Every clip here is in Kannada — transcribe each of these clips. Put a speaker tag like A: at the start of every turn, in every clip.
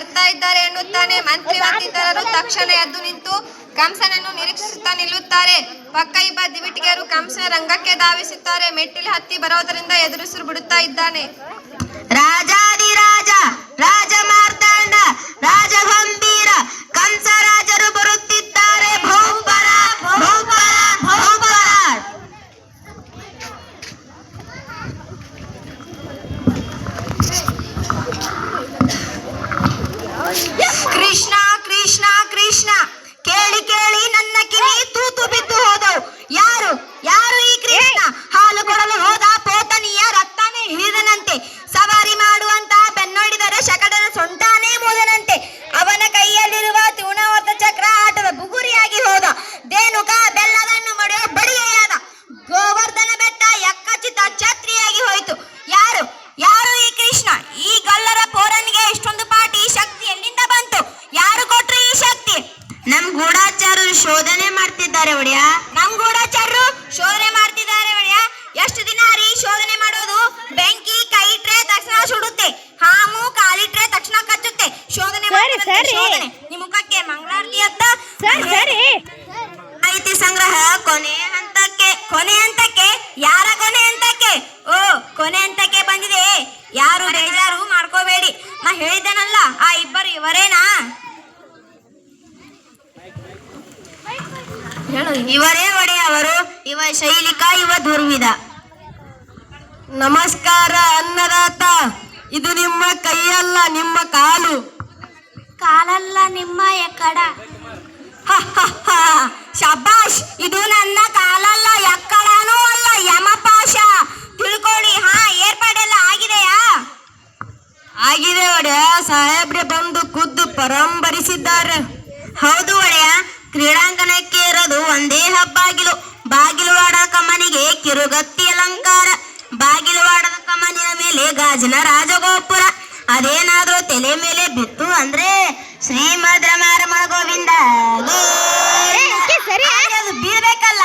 A: ಬರ್ತಾ ಇದ್ದಾರೆ ಎನ್ನುತ್ತಾನೆ. ಮಂತ್ರಿ ಮತ್ತಿತರರು ತಕ್ಷಣ ಎದ್ದು ನಿಂತು ಕಂಸನನ್ನು ನಿರೀಕ್ಷಿಸುತ್ತಾ ನಿಲ್ಲುತ್ತಾರೆ. ಪಕ್ಕ ಇಬ್ಬ ದಿವಿಟಿಗೆಯರು ಕಂಸನ ರಂಗಕ್ಕೆ ಧಾವಿಸುತ್ತಾರೆ. ಮೆಟ್ಟಿಲು ಹತ್ತಿ ಬರೋದರಿಂದ ಎದುರಿಸಲು ಬಿಡುತ್ತಾ ಇದ್ದಾನೆ.
B: ರಾಜಾಧಿರಾಜ ರಾಜ ಗೂಢಾಚಾರರು ಶೋಧನೆ ಮಾಡ್ತಿದ್ದಾರೆ ಒಡೆಯ. ನಮ್ ಗೂಢಾಚಾರರು ಶೋಧನೆ ಮಾಡ್ತಿದ್ದಾರೆ ಒಡೆಯ. ಎಷ್ಟು ದಿನ ರೀ ಶೋಧನೆ ಮಾಡೋದು? ಬೆಂಕಿ ಕೈ ಇಟ್ರೆ ತಕ್ಷಣ ಸುಡುತ್ತೆ. ಹಾಮು ಕಾಲಿಟ್ರೆ ತಕ್ಷಣ ಕಚ್ಚುತ್ತೆ. ಶೋಧನೆ
C: ಮಾಡ್ತಾರೆ
B: ಶೋಧನೆ. ನಿಮ್ಮ ಮುಖಕ್ಕೆ ಮಂಗಳಾರತಿ ಅಂತ.
C: ಸರಿ ಸರಿ.
B: ಮಾಹಿತಿ ಸಂಗ್ರಹ ಕೊನೆ ಹಂತಕ್ಕೆ ಕೊನೆ ಹಂತಕ್ಕೆ ಯಾರ ಕೊನೆ ಹಂತಕ್ಕೆ ಓ ಕೊನೆ ಹಂತಕ್ಕೆ ಬಂದಿದೆ ಯಾರು ಬೇಜಾರು ಮಾಡ್ಕೋಬೇಡಿ ನಾ ಹೇಳಿದ್ದೇನಲ್ಲ ಆ ಇಬ್ಬರು ಇವರೇನಾ ಹೇಳು ಇವರೇ ಒಡೆಯವರು ಇವ ಶೈಲಿಕ ಇವ ದುರ್ವಿದ ನಮಸ್ಕಾರ ಅನ್ನದಾತ ಇದು ನಿಮ್ಮ ಕೈಯಲ್ಲ ನಿಮ್ಮ ಕಾಲು. ಕಾಲಲ್ಲ ನಿಮ್ಮ ಎಕ್ಕಡ ಶಬಾಷ್ ಇದು ನನ್ನ ಕಾಲಲ್ಲ ಕಿರುಗತ್ತಿ ಅಲಂಕಾರ. ಬಾಗಿಲುವಾಡದ ಕಮನಿನ ಮೇಲೆ ಗಾಜಿನ ರಾಜಗೋಪುರ. ಅದೇನಾದ್ರೂ ತಲೆ ಮೇಲೆ ಬಿತ್ತು ಅಂದ್ರೆ ಶ್ರೀಮದ್ ರಮಾರಮ ಗೋವಿಂದ. ಅದು ಬೀಳ್ಬೇಕಲ್ಲ?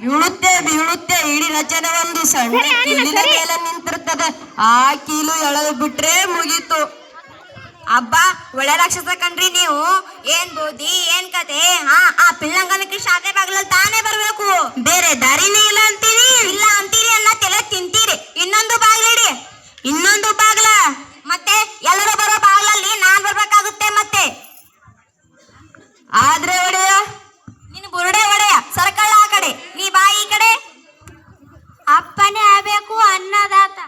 B: ಬೀಳುತ್ತೆ ಬೀಳುತ್ತೆ ಇಡೀ ರಚನೆ ಒಂದು ಸಣ್ಣ ಮೇಲೆ ನಿಂತಿರ್ತದೆ. ಆ ಕೀಲು ಎಳೆದು ಬಿಟ್ರೆ ಮುಗೀತು. ಅಬ್ಬಾ, ಒಳ್ಳೆ ರಾಕ್ಷಸ ಕಣ್ರಿ ನೀವು. ಏನ್ ಬೂದಿ ಏನ್ ಕತೆ? ಹಾ, ಆ ಪಿಲ್ಲಂಗನಕ್ಕೆ ಶಾಲೆ ಬಾಗಿಲಲ್ಲಿ ತಾನೇ ಬರ್ಬೇಕು. ಬೇರೆ ದಾರಿನೇ ಇಲ್ಲ ಅಂತೀರಿ ಇಲ್ಲ ಅಂತೀರಿ ಅನ್ನ ತಲೆ ತಿಂತೀರಿ ಇನ್ನೊಂದು ಬಾಗಿಲಿಡಿ ಇನ್ನೊಂದು ಬಾಗ್ಲ ಮತ್ತೆ ಎಲ್ಲರೂ ಬರೋ ಬಾಗ್ಲಲ್ಲಿ ನಾನ್ ಬರ್ಬೇಕಾಗುತ್ತೆ ಮತ್ತೆ ಆದ್ರೆ ಒಡೆಯ ನೀನು ಬುರುಡೆ ಒಡೆಯ ಸರ್ಕಳ ಆ ಕಡೆ ನೀ ಬಾ ಈ ಕಡೆ ಅಪ್ಪನೇ ಆಗಬೇಕು ಅನ್ನದಾತ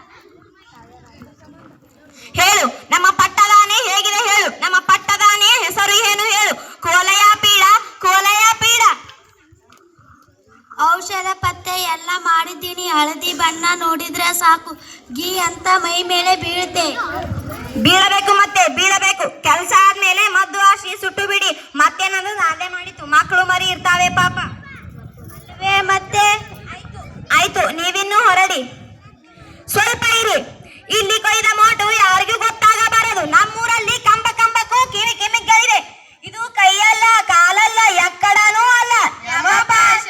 B: ಹೇಳು ನಮ್ಮ ಪಟ್ಟದಾನೆ ಹೇಗಿದೆ ಹೇಳು ನಮ್ಮ ಪಟ್ಟದಾನೆ ಹೆಸರು ಏನು ಹೇಳು ಕೋಲಯ ಪೀಡ ಕೋಲಯ ಪೀಡ
D: ಔಷಧ ಪತ್ತೆ ಎಲ್ಲ ಮಾಡಿದ್ದೀನಿ ಹಳದಿ ನೋಡಿದ್ರೆ ಸಾಕು. ಗೀ ಅಂತ ಮೈ ಮೇಲೆ ಬೀಳುತ್ತೆ.
B: ಬೀಳಬೇಕು ಮತ್ತೆ ಬೀಳಬೇಕು. ಕೆಲಸ ಆದ್ಮೇಲೆ ಮದ್ದು ಹಾಸಿ ಸುಟ್ಟು ಬಿಡಿ. ಮತ್ತೇನಂದ್ರೆ ನಾನೇ ಮಾಡಿತು ಮಕ್ಕಳು ಮರಿ ಇರ್ತಾವೆ ಪಾಪ.
D: ಅಲ್ವೇ ಮತ್ತೆ?
B: ಆಯ್ತು. ನೀವಿನ್ನೂ ಹೊರಡಿ. ಸ್ವಲ್ಪ ಇರಿ. ಇಲ್ಲಿ ಕೊಯ್ದ ಮೋಟು ಯಾರಿಗೂ ಗೊತ್ತಾಗಬಾರದು ನಮ್ಮೂರಲ್ಲಿ ಕಂಬ ಕಂಬಕ್ಕೂ ಕಿವಿ ಕಿಮಿಗಳಿವೆ ಇದು ಕೈಯಲ್ಲ ಕಾಲಲ್ಲ ಎಕ್ಕಡನೂ ಅಲ್ಲ ಯಮಪಾಶ.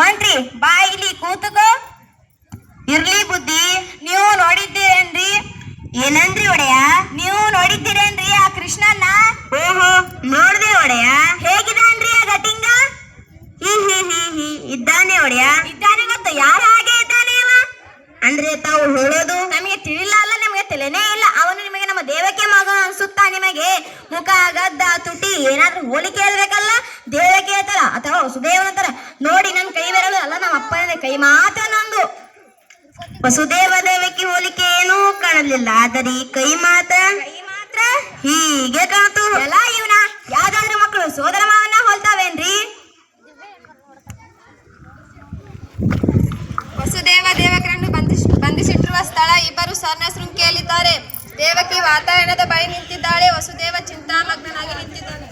B: ಮಂತ್ರಿ ಬಾ ಇಲ್ಲಿ ಕೂತುಕೋ ಇರ್ಲಿ ಬುದ್ಧಿ ನೀವು ನೋಡಿದ್ದೀರೇನ್ರಿ ಏನಂದ್ರಿ ಒಡೆಯ? ನೀವು ನೋಡಿದ್ದೀರೇನ್ರಿ ಆ ಕೃಷ್ಣನ್ನ? ಓಹೋ ನೋಡ್ದೆ ಒಡೆಯ. ಹೇಗಿದಾನ್ರಿ ಆ ಘಟಿಂಗ? ಹಿ ಹಿ ಹಿ ಹಿ. ಇದ್ದಾನೆ ಒಡೆಯ. ಇದ್ದಾನೆ ಗೊತ್ತು ಯಾರ ಹಾಗೆ ಇದ್ದಾನೆ ಅವ? ಅಂದ್ರೆ ತಾವು ಹೇಳೋದು? ನಮಗೆ ತಿಳಿಲ್ಲ ಅಲ್ಲ ನಿಮಗೆ ತಲೆನೇ ಇಲ್ಲ. ಅವನು ನಿಮಗೆ ನಮ್ಮ ದೇವಕ್ಕೆ ಮಗ ಅನ್ಸುತ್ತಾ ನಿಮಗೆ? ಮುಖ ಗದ್ದ ತುಟಿ ಏನಾದ್ರೂ ಹೋಲಿಕೆ ಹೇಳ್ಬೇಕಲ್ಲ ದೇವಕ್ಕೆ ತರ ಅಥವಾ ವಸುದೇವನ ತರ ನೋಡಿ ನನ್ನ ಕೈ ಬೆರಳು? ಅಲ್ಲ ನಮ್ಮ ಅಪ್ಪನ ಕೈ ಮಾತ್ರ ನಂದು. ವಸುದೇವ ದೇವಕ್ಕೆ ಹೋಲಿಕೆ ಏನೂ ಕಾಣಲಿಲ್ಲ ಆದರೆ ಕೈ ಮಾತ್ರ? ಕೈ ಮಾತ್ರ? ಹೀಗೆ ಕಾಣ್ತು. ಎಲ್ಲ ಇವನ ಯಾವ್ದಾದ್ರು ಮಕ್ಕಳು ಸೋದರ ಮಾವನ್ನ ಹೋಲ್ತಾವೇನ್ರಿ?
A: ವಸುದೇವ ದೇವಕರನ್ನು ಬಂಧಿಸ್ ಬಂಧಿಸಿಟ್ಟಿರುವ ಸ್ಥಳ ಇಬ್ಬರು ಸ್ವರ್ಣ ಶೃಂಖಿಯಲ್ಲಿದ್ದಾರೆ ದೇವಕಿ ವಾತಾಯನದ ಬಳಿ ನಿಂತಿದ್ದಾಳೆ. ವಸುದೇವ ಚಿಂತಾಮಗ್ನಾಗಿ ನಿಂತಿದ್ದಾನೆ.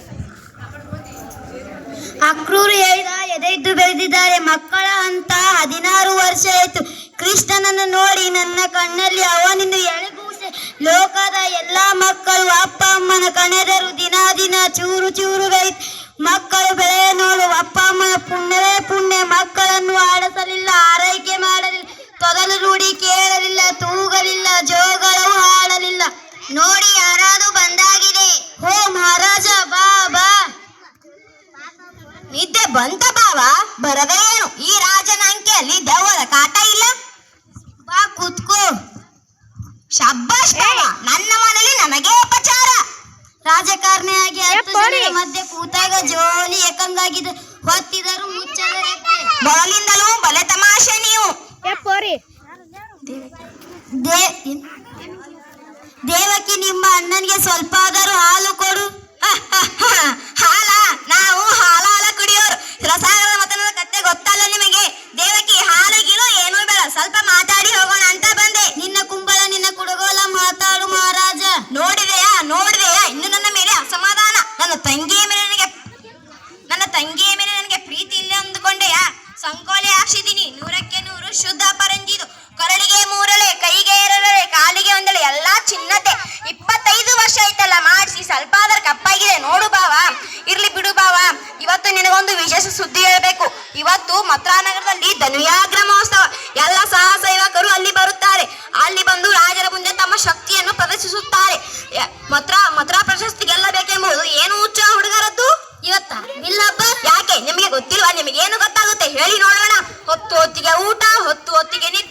D: ಅಕ್ರೂರು ಹೇಳಿದ ಎದೆಯಿದ್ದು ಬೆಳೆದಿದ್ದಾರೆ. ಮಕ್ಕಳ ಅಂತ ಹದಿನಾರು ವರ್ಷ ಆಯ್ತು. ಕೃಷ್ಣನನ್ನು ನೋಡಿ ನನ್ನ ಕಣ್ಣಲ್ಲಿ ಅವನಿಂದ ಎಳೆಗೂಸೆ ಲೋಕದ ಎಲ್ಲಾ ಮಕ್ಕಳು ಅಪ್ಪ ಅಮ್ಮನ ಕಣೆದರು. ದಿನ ದಿನ ಚೂರು ಚೂರುಗೈ ಮಕ್ಕಳು ಬೆಳೆಯ ನೋಡು, ಅಪ್ಪ ಅಮ್ಮನ ಪುಣ್ಯವೇ ಪುಣ್ಯ. ಮಕ್ಕಳನ್ನು ಆಡಿಸಲಿಲ್ಲ, ಆರೈಕೆ ಮಾಡಲಿಲ್ಲ. ತೊದಲು ರೂಢಿ ಕೇಳಲಿಲ್ಲ, ತೂಗಲಿಲ್ಲ ಜೋಗಳು
B: ಆಡಲಿಲ್ಲ ನೋಡಿ ಯಾರಾದರೂ ಬಂದಾಗಿದೆ. ಹೋ ಮಹಾರಾಜ,
D: ಬಾ ಬಾ.
C: ನಿದ್ದೆ ಬಂತ ಬಾವಾ? ಬರದೇ ಹತ್ತು.
D: ಜನರ ಮಧ್ಯೆ ಕೂತಾಗ ಜೋಲಿ ಏಕಂಗಾಗಿದ್ದು ಹೊತ್ತಿದರು ಮುಚ್ಚದ ರೆಕ್ಕೆ
B: ಬಲೆ ತಮಾಷೆ ನೀವು.
D: ದೇವಕಿ ನಿಮ್ಮ ಅಣ್ಣನಿಗೆ ಸ್ವಲ್ಪ ಆದರೂ ಹಾಲು ಕೊಡು
B: ಹಾಲ ನಾವು ಹಾಲ ಹಾಲ ಕುಡಿಯೋರು ರಸಾಯನದ ಮತನದ ಕತ್ತೆ ಗೊತ್ತಲ್ಲ ನಿಮಗೆ ದೇವಕಿ ಹಾಲು ಗಿಲು ಏನೂ ಬೇಡ ಸ್ವಲ್ಪ ಮಾತಾಡಿ ಹೋಗೋಣ ಅಂತ ಬಂದೆ
D: ನಿನ್ನ ಕುಂಬಳ ನಿನ್ನ ಕುಡುಗೋಲ ಮಾತಾಡು ಮಹಾರಾಜ
B: ನೋಡಿದೆಯಾ ನೋಡಿದೆಯಾ ಇನ್ನು ನನ್ನ ಮೇಲೆ ಅಸಮಾಧಾನ ನನ್ನ ತಂಗಿಯ ಮೇಲೆ ನನಗೆ ನನ್ನ ತಂಗಿಯ ಮೇಲೆ ನನಗೆ ಪ್ರೀತಿ ಇಲ್ಲ ಅಂದುಕೊಂಡೆಯಾ ಸಂಕೋಲೆ ಹಾಕ್ಸಿದೀನಿ ನೂರಕ್ಕೆ ನೂರು ಶುದ್ಧ ಪರಂಜಿದು ಕೊರಳಿಗೆ ಮೂರಳೆ ಕೈಗೆ ಎರಡಳೆ ಕಾಲಿಗೆ ಒಂದಳೆ ಎಲ್ಲಾ ಚಿನ್ನತೆ ಇಪ್ಪತ್ತೈದು ವರ್ಷ ಆಯ್ತಲ್ಲ ಮಾಡಿಸಿ ಸ್ವಲ್ಪ ಆದ್ರೆ ಕಪ್ಪಾಗಿದೆ ನೋಡು ಬಾವ ಇರ್ಲಿ ಬಿಡು ಬಾವ ಇವತ್ತು ನಿನಗೊಂದು ವಿಶೇಷ ಸುದ್ದಿ ಹೇಳಬೇಕು. ಇವತ್ತು ಮಥುರಾನಗರದಲ್ಲಿ ಧನುಯಾಗ್ರ ಮಹೋತ್ಸವ. ಎಲ್ಲ ಸಾಹಸ ಯುವಕರು ಅಲ್ಲಿ ಬರುತ್ತಾರೆ. ಅಲ್ಲಿ ಬಂದು ರಾಜರ ಮುಂದೆ ತಮ್ಮ ಶಕ್ತಿಯನ್ನು ಪ್ರದರ್ಶಿಸುತ್ತಾರೆ. ಮತ್ರಾ ಮಥುರಾ ಮಥುರಾ ಪ್ರಶಸ್ತಿ ಗೆಲ್ಲಬೇಕೆಂಬುದು ಏನು ಹುಚ್ಚ ಹುಡುಗರದ್ದು?
D: ಇವತ್ತ. ಇಲ್ಲಪ್ಪ.
B: ಯಾಕೆ? ನಿಮಗೆ ಗೊತ್ತಿಲ್ವಾ? ನಿಮಗೆ ಏನು ಗೊತ್ತಾಗುತ್ತೆ? ಹೇಳಿ ನೋಡೋಣ. ಹೊತ್ತು ಹೊತ್ತಿಗೆ ಊಟ, ಹೊತ್ತು ಹೊತ್ತಿಗೆ ನಿದ್ದೆ.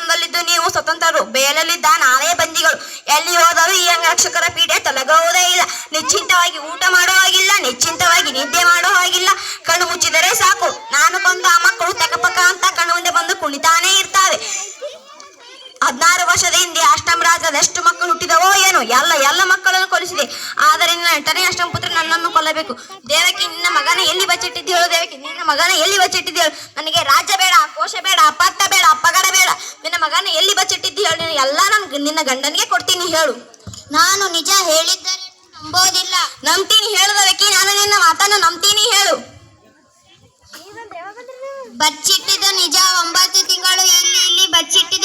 B: ಬಂಧನದಲ್ಲಿದ್ದು ನೀವು ಸ್ವತಂತ್ರರು. ಬೇಲಲ್ಲಿದ್ದ ನಾವೇ ಬಂದಿಗಳು. ಎಲ್ಲಿ ಹೋದರೂ ಈ ಅಂಗರಕ್ಷಕರ ಪೀಡೆ ತೊಲಗುವುದೇ ಇಲ್ಲ. ನಿಶ್ಚಿಂತವಾಗಿ ಊಟ ಮಾಡೋ ಹಾಗಿಲ್ಲ, ನಿಶ್ಚಿಂತವಾಗಿ ನಿದ್ದೆ ಮಾಡೋ ಹಾಗಿಲ್ಲ. ಕಣ್ಣು ಮುಚ್ಚಿದರೆ ಸಾಕು. ನಾನು ಬಂದು ಆ ಮಕ್ಕಳು ತಕಪಕ ಅಂತ ಕಣ್ಣು ಮುಂದೆ ಬಂದು ಕುಣಿತಾನೇ ಇರ್ತಾವೆ ಹದಿನಾರು ವರ್ಷದ ಹಿಂದೆ ಅಷ್ಟಮ ರಾಜ್ಯದ ಎಷ್ಟು ಮಕ್ಕಳು ಹುಟ್ಟಿದವೋ ಏನು, ಎಲ್ಲ ಎಲ್ಲ ಮಕ್ಕಳನ್ನು ಕೊಲಿಸಿದೆ ಆದರೆ ನಿನ್ನ ಎಂಟನೇ ಅಷ್ಟಮ ಪುತ್ರ ನನ್ನನ್ನು ಕೊಲ್ಲಬೇಕು. ದೇವಕಿ, ನಿನ್ನ ಮಗನ ಎಲ್ಲಿ ಬಚ್ಚಿಟ್ಟಿದ್ದೇಳು ದೇವಕಿ, ನಿನ್ನ ಮಗನ ಎಲ್ಲಿ ಬಚ್ಚಿಟ್ಟಿದ್ದೇಳು ನನಗೆ ರಾಜ್ಯ ಬೇಡ, ಕೋಶ ಬೇಡ ಪಟ್ಟ ಬೇಡ ಮಗನ ಎಲ್ಲಿ ಬಚ್ಚಿಟ್ಟಿದ್ದು ಹೇಳಿ ಎಲ್ಲ ನಾನು ನಿನ್ನ ಗಂಡನಿಗೆ ಕೊಡ್ತೀನಿ ಹೇಳು.
D: ನಾನು ನಿಜ ಹೇಳಿದ್ದರೆ ನಂಬೋದಿಲ್ಲ.
B: ನಂಬ್ತೀನಿ ಹೇಳದಕ್ಕೆ ನಾನು ನಿನ್ನ ಮಾತನ್ನು ನಂಬ್ತೀನಿ ಹೇಳು.
D: ಬಚ್ಚಿಟ್ಟಿದ ನಿಜ. ಒಂಬತ್ತು ತಿಂಗಳು ಇಲ್ಲಿ ಇಲ್ಲಿ ಬಚ್ಚಿಟ್ಟಿದೆ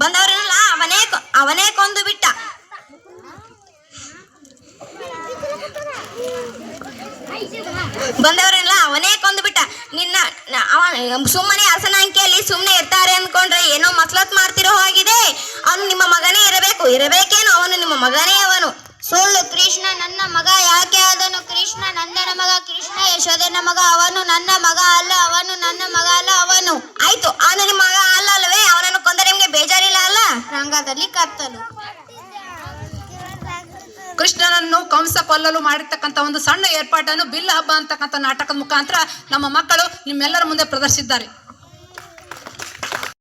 B: ಬಂದವರೆಲ್ಲ ಅವನೇ ಅವನೇ ಕೊಂದು ಬಿಟ್ಟ. ಬಂದವರೆಲ್ಲ ಅವನೇ ಕೊಂದು ಬಿಟ್ಟ. ನಿನ್ನ ಅವ ಸುಮ್ಮನೆ ಹಸನ ಅಂಕೆಯಲ್ಲಿ ಸುಮ್ಮನೆ ಇರ್ತಾರೆ ಅನ್ಕೊಂಡ್ರೆ ಏನೋ ಮಸಲತ್ ಮಾಡ್ತಿರೋ ಹಾಗಿದೆ. ಅವನು ನಿಮ್ಮ ಮಗನೇ ಇರಬೇಕು. ಇರಬೇಕೇನು ಅವನು ನಿಮ್ಮ ಮಗನೇ ಅವನು.
D: ಸುಳ್ಳು ಕೃಷ್ಣ ನನ್ನ ಮಗ. ಯಾಕೆ ಆದನು ಕೃಷ್ಣ? ನಂದನ ಮಗ ಕೃಷ್ಣ ಯಶೋದನ ಮಗ. ಅವನು ನನ್ನ ಮಗ ಅಲ್ಲ ಅವನು ನನ್ನ ಮಗ ಅಲ್ಲ ಅವನು.
B: ಆಯ್ತು ಅವನು
D: ರಂಗದಲ್ಲಿ ಕತ್ತಲು.
E: ಕೃಷ್ಣನನ್ನು ಕಂಸ ಕೊಲ್ಲಲು ಮಾಡಿರ್ತಕ್ಕಂಥ ಒಂದು ಸಣ್ಣ ಏರ್ಪಾಟನ್ನು ಬಿಲ್ಲ ಹಬ್ಬ ಅಂತಕ್ಕಂಥ ನಾಟಕದ ಮುಖಾಂತರ ನಮ್ಮ ಮಕ್ಕಳು ನಿಮ್ಮೆಲ್ಲರ ಮುಂದೆ ಪ್ರದರ್ಶಿಸಿದ್ದಾರೆ